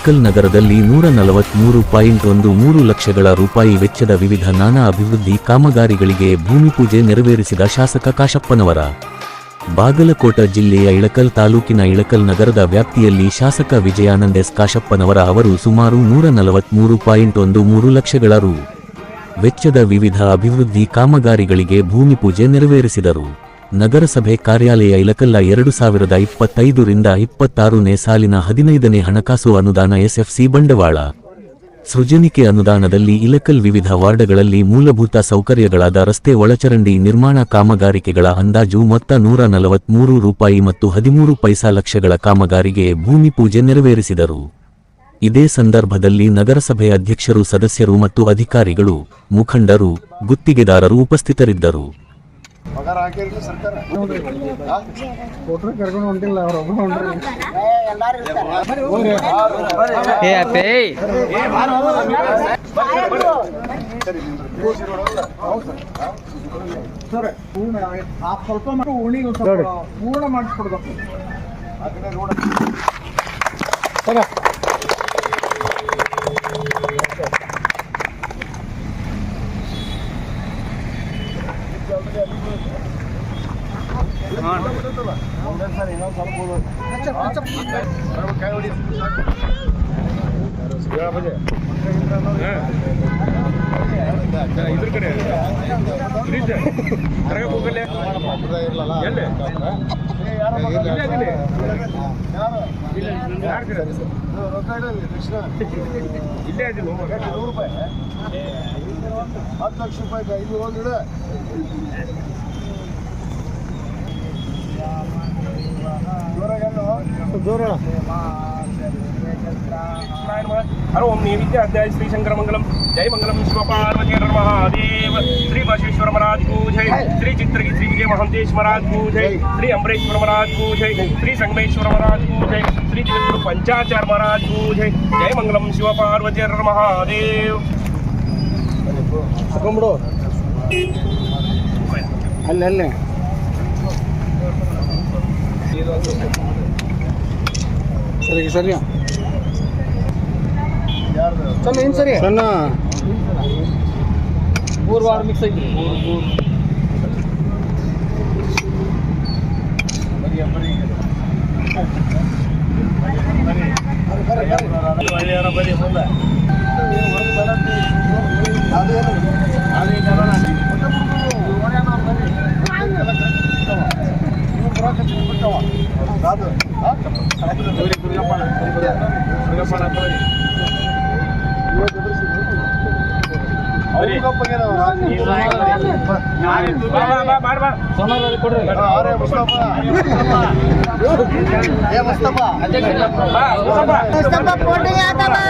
ಇಳಕಲ್ ನಗರದಲ್ಲಿ ನೂರ ನಲವತ್ಮೂರು ಪಾಯಿಂಟ್ ಒಂದು ಮೂರು ಲಕ್ಷಗಳ ರೂಪಾಯಿ ವೆಚ್ಚದ ವಿವಿಧ ನಾನಾ ಅಭಿವೃದ್ಧಿ ಕಾಮಗಾರಿಗಳಿಗೆ ಭೂಮಿ ಪೂಜೆ ನೆರವೇರಿಸಿದ ಶಾಸಕ ಕಾಶಪ್ಪನವರ. ಬಾಗಲಕೋಟ ಜಿಲ್ಲೆಯ ಇಳಕಲ್ ತಾಲೂಕಿನ ಇಳಕಲ್ ನಗರದ ವ್ಯಾಪ್ತಿಯಲ್ಲಿ ಶಾಸಕ ವಿಜಯಾನಂದ್ ಎಸ್ ಕಾಶಪ್ಪನವರ ಅವರು ಸುಮಾರು ನೂರ ನಲವತ್ಮೂರು ಪಾಯಿಂಟ್ ಒಂದು ಮೂರು ಲಕ್ಷಗಳ ರು. ವೆಚ್ಚದ ವಿವಿಧ ಅಭಿವೃದ್ಧಿ ಕಾಮಗಾರಿಗಳಿಗೆ ಭೂಮಿ ಪೂಜೆ ನೆರವೇರಿಸಿದರು. ನಗರಸಭೆ ಕಾರ್ಯಾಲಯ ಇಲಕಲ್ಲ ಎರಡು ಸಾವಿರದ ಇಪ್ಪತ್ತೈದರಿಂದ ಇಪ್ಪತ್ತಾರನೇ ಸಾಲಿನ ಹದಿನೈದನೇ ಹಣಕಾಸು ಅನುದಾನ ಎಸ್ಎಫ್ಸಿ ಬಂಡವಾಳ. ಸೃಜನಿಕೆ ಅನುದಾನದಲ್ಲಿ ಇಲಕಲ್ ವಿವಿಧ ವಾರ್ಡ್ಗಳಲ್ಲಿ ಮೂಲಭೂತ ಸೌಕರ್ಯಗಳಾದ ರಸ್ತೆ ಒಳಚರಂಡಿ ನಿರ್ಮಾಣ ಕಾಮಗಾರಿಕೆಗಳ ಅಂದಾಜು ಮೊತ್ತ ನೂರ ನಲವತ್ಮೂರು ರೂಪಾಯಿ ಮತ್ತು ಹದಿಮೂರು ಪೈಸಾ ಲಕ್ಷಗಳ ಕಾಮಗಾರಿಗೆ ಭೂಮಿ ಪೂಜೆ ನೆರವೇರಿಸಿದರು. ಇದೇ ಸಂದರ್ಭದಲ್ಲಿ ನಗರಸಭೆ ಅಧ್ಯಕ್ಷರು, ಸದಸ್ಯರು ಮತ್ತು ಅಧಿಕಾರಿಗಳು, ಮುಖಂಡರು, ಗುತ್ತಿಗೆದಾರರು ಉಪಸ್ಥಿತರಿದ್ದರು. ಪಗಾರ ಹಾಕಿರ್ಲಿ ಸರ್ಕಾರ. ಕೊಟ್ರು ಕರ್ಕೊಂಡು ಹೊಂಟಿಲ್ಲ ಅವ್ರ ಒಬ್ಬರು ಹೊಂಟ್ರಿ. ಏ ಅಪ್ಪೇ. ಸರ್ ಪೂರ್ಣ ಆ ಸ್ವಲ್ಪ ಮಟ್ಟ ಉಣಿ ಒಂದ್ ಸ್ವಲ್ಪ ಪೂರ್ಣ ಮಾಡಿಸ್ಕೊಡ್ಬೇಕು. ಆ ಕಡೆ ಸರಿ. ಇದು ರೊಕ್ಕ ಇಡಲಿ, ಕೃಷ್ಣ. ಎಷ್ಟು, ನೂರು ರೂಪಾಯಿ ಹತ್ತು ಲಕ್ಷ ರೂಪಾಯಿ ಐದು ಹೋಗಿ ಇಡು ಜೋರಾಗಿ ಹೇಳು. ಜೋರ हर ओम नैवेद्य अध्याय श्री शंकर मंगलम जय मंगलम शिव पार्वती हर महादेव श्री बसवेश्वर महाराज को जय श्री चित्रगी श्री विजय महांतेश महाराज को जय श्री अम्बरेश्वर महाराज को जय श्री संगमेश्वर महाराज को जय श्री जगद्गुरु पंचाचार्य महाराज को जय जय मंगलम शिव पार्वती हर महादेव ತಗೊಂಬಿಡು ಅಲ್ಲಿ ಅಲ್ಲೇ ಸರಿ ಸರಿ? ಸಣ್ಣ ಏನು ಸರಿ ಸಣ್ಣ ಮೂರು ವಾರ ಮಿಕ್ಸ್ ಐತಿ ಬರೀ, ಬರೀ. ಬರೀ ಬರೀ ಮುಂದೆ. ಮುಸ್ತಫಾ ಮುಸ್ತಫಾ ಫೋಟೋ ಯಾಕಮ್ಮ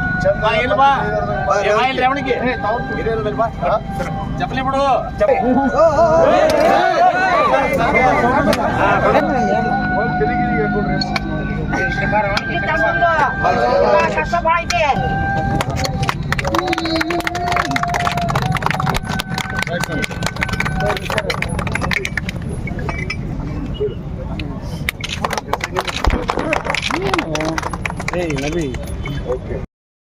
రేవణికి చెప్పలే ఇప్పుడు కష్టపడితే Hey, Nabi. Okay.